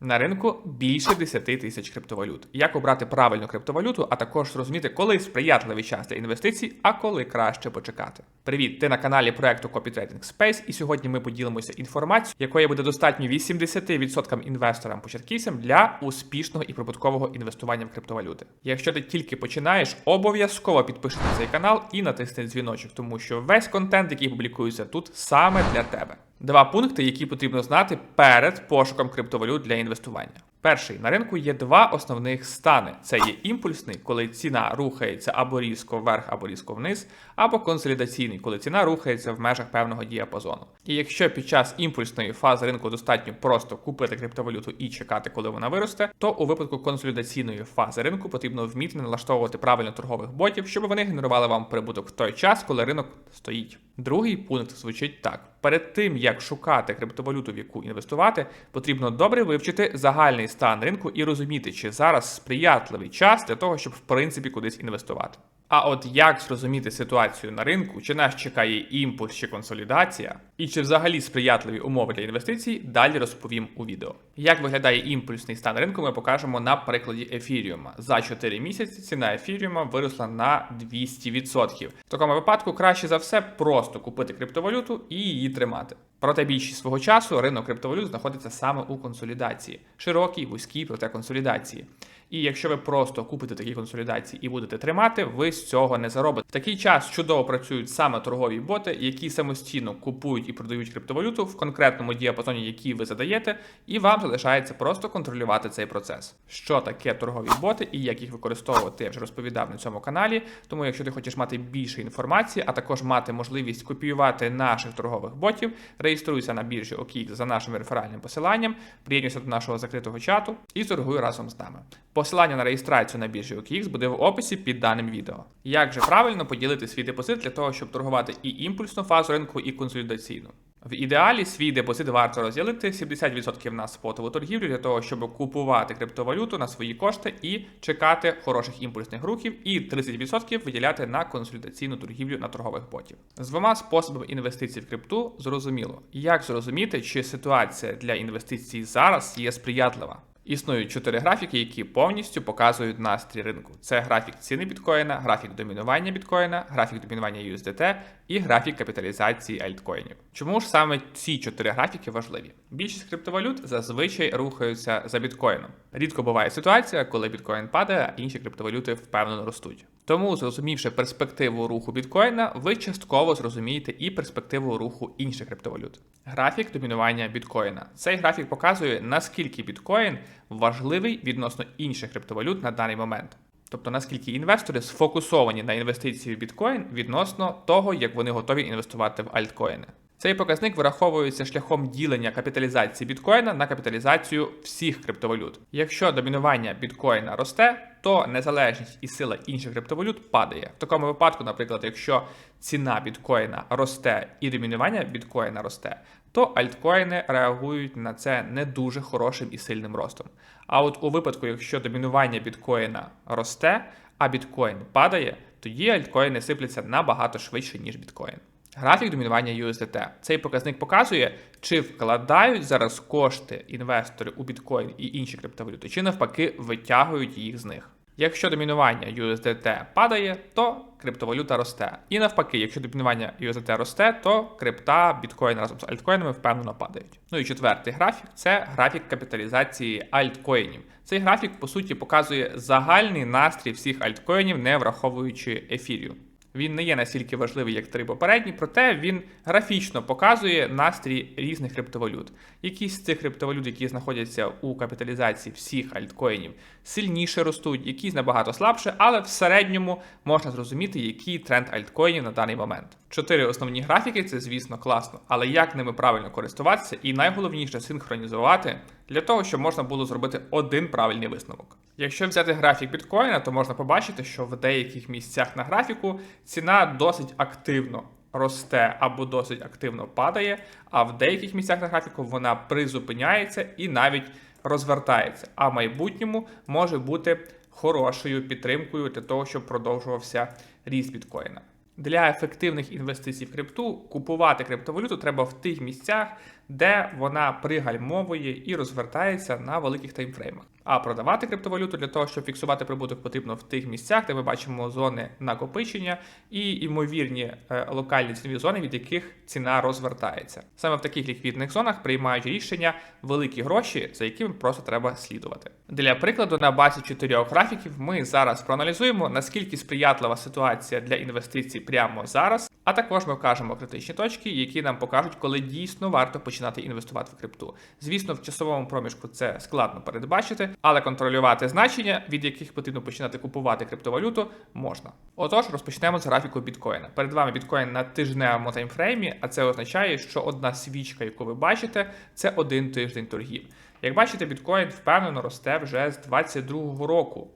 На ринку більше 10 тисяч криптовалют. Як обрати правильну криптовалюту, а також зрозуміти, коли сприятливий час для інвестицій, а коли краще почекати. Привіт, ти на каналі проекту Copy Trading Space, і сьогодні ми поділимося інформацією, якої буде достатньо 80% інвесторам початківцям для успішного і прибуткового інвестування в криптовалюти. Якщо ти тільки починаєш, обов'язково підпишись на цей канал і натисни дзвіночок, тому що весь контент, який публікується тут, саме для тебе. Два пункти, які потрібно знати перед пошуком криптовалют для інвестування. Перший на ринку є два основних стани: це є імпульсний, коли ціна рухається або різко вверх, або різко вниз, або консолідаційний, коли ціна рухається в межах певного діапазону. І якщо під час імпульсної фази ринку достатньо просто купити криптовалюту і чекати, коли вона виросте, то у випадку консолідаційної фази ринку потрібно вміти налаштовувати правильно торгових ботів, щоб вони генерували вам прибуток в той час, коли ринок стоїть. Другий пункт звучить так: перед тим як шукати криптовалюту, в яку інвестувати, потрібно добре вивчити загальний стан ринку і розуміти, чи зараз сприятливий час для того, щоб в принципі кудись інвестувати. А от як зрозуміти ситуацію на ринку, чи нас чекає імпульс чи консолідація, і чи взагалі сприятливі умови для інвестицій, далі розповім у відео. Як виглядає імпульсний стан ринку, ми покажемо на прикладі ефіріума. За 4 місяці ціна ефіріума виросла на 200%. В такому випадку краще за все просто купити криптовалюту і її тримати. Проте більшість свого часу ринок криптовалют знаходиться саме у консолідації, широкій, вузькій, проте консолідації. І якщо ви просто купите такі консолідації і будете тримати, ви з цього не заробите. В такий час чудово працюють саме торгові боти, які самостійно купують і продають криптовалюту в конкретному діапазоні, який ви задаєте, і вам залишається просто контролювати цей процес. Що таке торгові боти і як їх використовувати, я вже розповідав на цьому каналі. Тому, якщо ти хочеш мати більше інформації, а також мати можливість копіювати наших торгових ботів, реєструйся на біржі OKX за нашим реферальним посиланням, приєднуйся до нашого закритого чату і торгуй разом з нами. Посилання на реєстрацію на біржі OKX буде в описі під даним відео. Як же правильно поділити свій депозит для того, щоб торгувати і імпульсну фазу ринку, і консолідаційну? В ідеалі свій депозит варто розділити 70% на спотову торгівлю для того, щоб купувати криптовалюту на свої кошти і чекати хороших імпульсних рухів, і 30% виділяти на консолідаційну торгівлю на торгових ботів. З двома способами інвестицій в крипту зрозуміло, як зрозуміти, чи ситуація для інвестицій зараз є сприятлива. Існують чотири графіки, які повністю показують настрій ринку. Це графік ціни біткоїна, графік домінування біткоїна, графік домінування USDT і графік капіталізації альткоїнів. Чому ж саме ці чотири графіки важливі? Більшість криптовалют зазвичай рухаються за біткоїном. Рідко буває ситуація, коли біткоін падає, а інші криптовалюти впевнено ростуть. Тому, зрозумівши перспективу руху біткоїна, ви частково зрозумієте і перспективу руху інших криптовалют. Графік домінування біткоїна. Цей графік показує, наскільки біткоін важливий відносно інших криптовалют на даний момент. Тобто наскільки інвестори сфокусовані на інвестиції в біткоін відносно того, як вони готові інвестувати в альткоїни. Цей показник вираховується шляхом ділення капіталізації біткоїна на капіталізацію всіх криптовалют. Якщо домінування біткоїна росте, то незалежність і сила інших криптовалют падає. В такому випадку, наприклад, якщо ціна біткоїна росте і домінування біткоїна росте, то альткоїни реагують на це не дуже хорошим і сильним ростом. А от у випадку, якщо домінування біткоїна росте, а біткоін падає, тоді альткоїни сипляться набагато швидше, ніж біткоін. Графік домінування USDT. Цей показник показує, чи вкладають зараз кошти інвестори у біткоін і інші криптовалюти, чи навпаки витягують їх з них. Якщо домінування USDT падає, то криптовалюта росте. І навпаки, якщо домінування USDT росте, то крипта, біткоін разом з альткоїнами впевнено падають. Ну і четвертий графік це графік капіталізації альткоїнів. Цей графік, по суті, показує загальний настрій всіх альткоїнів, не враховуючи ефірію. Він не є настільки важливий, як три попередні, проте він графічно показує настрій різних криптовалют. Якісь з цих криптовалют, які знаходяться у капіталізації всіх альткоїнів, сильніше ростуть, якісь набагато слабше, але в середньому можна зрозуміти, який тренд альткоїнів на даний момент. Чотири основні графіки це, звісно, класно, але як ними правильно користуватися, і найголовніше синхронізувати для того, щоб можна було зробити один правильний висновок. Якщо взяти графік біткоїна, то можна побачити, що в деяких місцях на графіку ціна досить активно росте або досить активно падає, а в деяких місцях на графіку вона призупиняється і навіть розвертається. А в майбутньому може бути хорошою підтримкою для того, щоб продовжувався ріст біткоїна. Для ефективних інвестицій в крипту купувати криптовалюту треба в тих місцях, де вона пригальмовує і розвертається на великих таймфреймах. А продавати криптовалюту для того, щоб фіксувати прибуток, потрібно в тих місцях, де ми бачимо зони накопичення і ймовірні е, локальні цінові зони, від яких ціна розвертається. Саме в таких ліквідних зонах приймають рішення великі гроші, за якими просто треба слідувати. Для прикладу, на базі чотирьох графіків ми зараз проаналізуємо, наскільки сприятлива ситуація для інвестицій прямо зараз. А також ми вкажемо критичні точки, які нам покажуть, коли дійсно варто починати інвестувати в крипту. Звісно, в часовому проміжку це складно передбачити, але контролювати значення, від яких потрібно починати купувати криптовалюту, можна. Отож, розпочнемо з графіку біткоїна. Перед вами біткоін на тижневому таймфреймі, а це означає, що одна свічка, яку ви бачите, це один тиждень торгів. Як бачите, біткоін впевнено росте вже з 2022 року.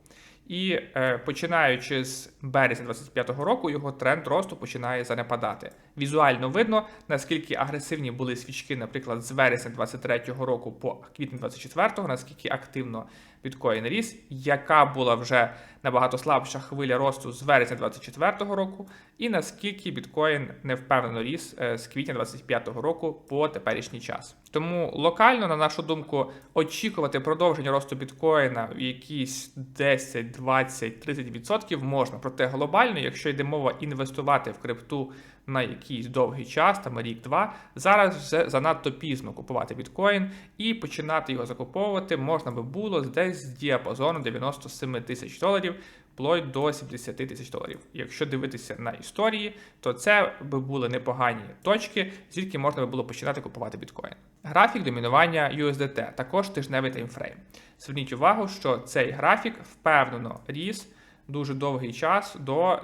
І е, починаючи з березня 25-го року, його тренд росту починає занепадати. Візуально видно, наскільки агресивні були свічки, наприклад, з вересня 23-го року по квітень 24-го, наскільки активно біткоін ріс, яка була вже набагато слабша хвиля росту з вересня 24-го року, і наскільки біткоін невпевнено ріс е, з квітня 25-го року по теперішній час. Тому локально, на нашу думку, очікувати продовження росту біткоїна в якісь 10, 20, 30% можна. Проте глобально, якщо йде мова інвестувати в крипту на якийсь довгий час, там рік-два, зараз вже занадто пізно купувати біткоін і починати його закуповувати можна би було десь з діапазону 97 тисяч доларів. Вплоть до 70 тисяч доларів. Якщо дивитися на історії, то це би були непогані точки, звідки можна би було починати купувати біткоін. Графік домінування USDT, також тижневий таймфрейм. Зверніть увагу, що цей графік впевнено ріс дуже довгий час до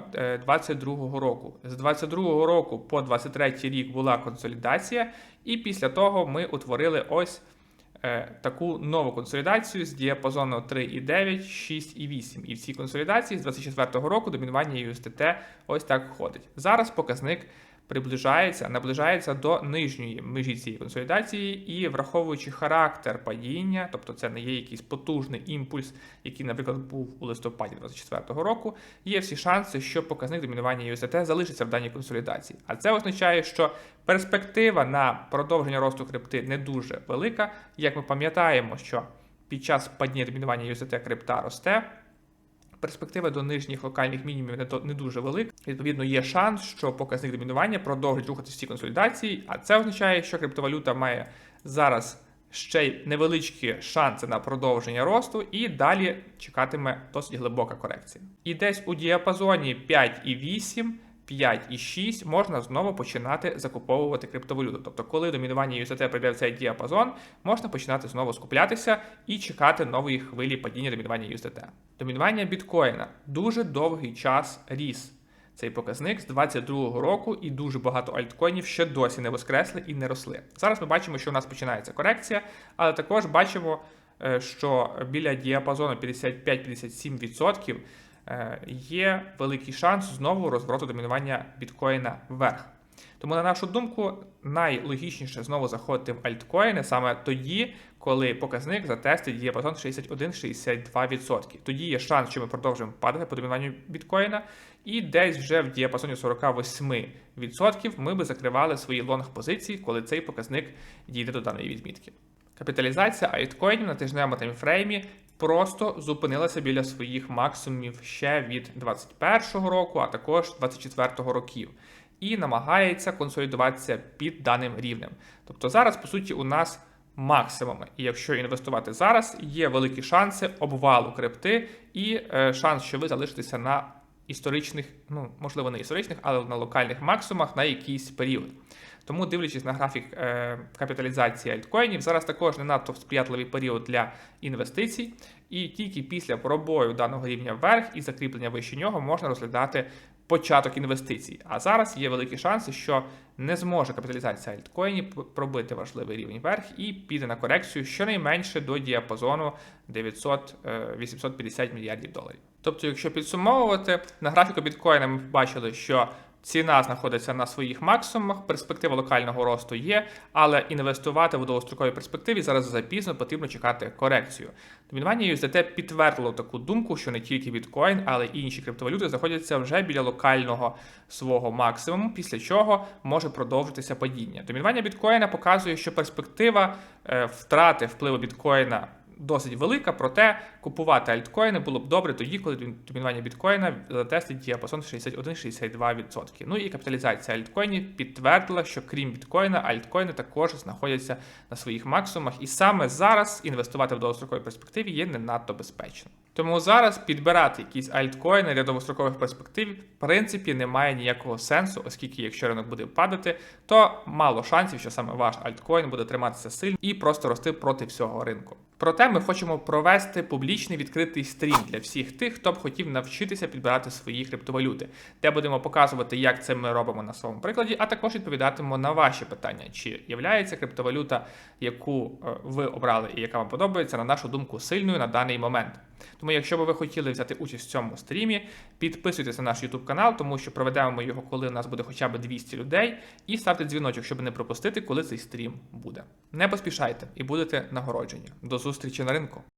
22-го року. З 2022 року по 2023 рік була консолідація, і після того ми утворили ось. Таку нову консолідацію з діапазону 3,9, 6 і 8. І в цій консолідації з 24-го року домінування USDT ось так входить. Зараз показник приближається, наближається до нижньої межі цієї консолідації, і враховуючи характер падіння, тобто це не є якийсь потужний імпульс, який, наприклад, був у листопаді 2024 року, є всі шанси, що показник домінування USDT залишиться в даній консолідації. А це означає, що перспектива на продовження росту крипти не дуже велика. Як ми пам'ятаємо, що під час падіння домінування USDT крипта росте перспектива до нижніх локальних мінімумів не, не дуже велика. Відповідно, є шанс, що показник домінування продовжить рухатися в консолідації, а це означає, що криптовалюта має зараз ще й невеличкі шанси на продовження росту, і далі чекатиме досить глибока корекція. І десь у діапазоні 5,8 5 і 6 можна знову починати закуповувати криптовалюту. Тобто, коли домінування USDT прийде в цей діапазон, можна починати знову скуплятися і чекати нової хвилі падіння домінування USDT. Домінування біткоїна дуже довгий час ріс. Цей показник з 2022 року і дуже багато альткоїнів ще досі не воскресли і не росли. Зараз ми бачимо, що у нас починається корекція, але також бачимо, е, що біля діапазону 55-57% Е, є великий шанс знову розвороту домінування біткоїна вверх. Тому, на нашу думку, найлогічніше знову заходити в альткоїни саме тоді, коли показник затестить діапазон 61-62%. Тоді є шанс, що ми продовжуємо падати по домінуванню біткоїна, і десь вже в діапазоні 48% ми би закривали свої лонг-позиції, коли цей показник дійде до даної відмітки. Капіталізація альткоїнів на тижневому таймфреймі просто зупинилася біля своїх максимумів ще від 2021 року, а також 2024 років, і намагається консолідуватися під даним рівнем. Тобто зараз, по суті, у нас максимуми. І якщо інвестувати зараз, є великі шанси обвалу крипти і е, шанс, що ви залишитеся на історичних, ну можливо, не історичних, але на локальних максимумах на якийсь період. Тому, дивлячись на графік е, капіталізації альткоїнів, зараз також не надто сприятливий період для інвестицій, і тільки після пробою даного рівня вверх і закріплення вище нього можна розглядати початок інвестицій. А зараз є великі шанси, що не зможе капіталізація альткоїнів пробити важливий рівень вверх і піде на корекцію щонайменше до діапазону 900-850 е, мільярдів доларів. Тобто, якщо підсумовувати, на графіку біткоїна ми бачили, що ціна знаходиться на своїх максимумах, перспектива локального росту є, але інвестувати в довгостроковій перспективі зараз запізно потрібно чекати корекцію. Домінування USDT підтвердило таку думку, що не тільки біткоін, але й інші криптовалюти знаходяться вже біля локального свого максимуму, після чого може продовжитися падіння. Домінування біткоїна показує, що перспектива е, втрати впливу біткоїна досить велика, проте купувати альткоїни було б добре тоді, коли домінування біткоїна затестить діапазон 61-62%. Ну і капіталізація альткоїнів підтвердила, що крім біткоїна, альткоїни також знаходяться на своїх максимумах, і саме зараз інвестувати в довгостроковій перспективі є не надто безпечно. Тому зараз підбирати якісь альткоїни для довгострокових перспектив, в принципі, немає ніякого сенсу, оскільки якщо ринок буде падати, то мало шансів, що саме ваш альткоін буде триматися сильно і просто рости проти всього ринку. Проте ми хочемо провести публічний відкритий стрім для всіх тих, хто б хотів навчитися підбирати свої криптовалюти, де будемо показувати, як це ми робимо на своєму прикладі, а також відповідатимемо на ваші питання, чи є криптовалюта, яку е, ви обрали і яка вам подобається, на нашу думку, сильною на даний момент. Тому, якщо б ви хотіли взяти участь в цьому стрімі, підписуйтесь на наш YouTube канал, тому що проведемо ми його, коли у нас буде хоча б 200 людей, і ставте дзвіночок, щоб не пропустити, коли цей стрім буде. Не поспішайте і будете нагороджені. До зустрічі на ринку.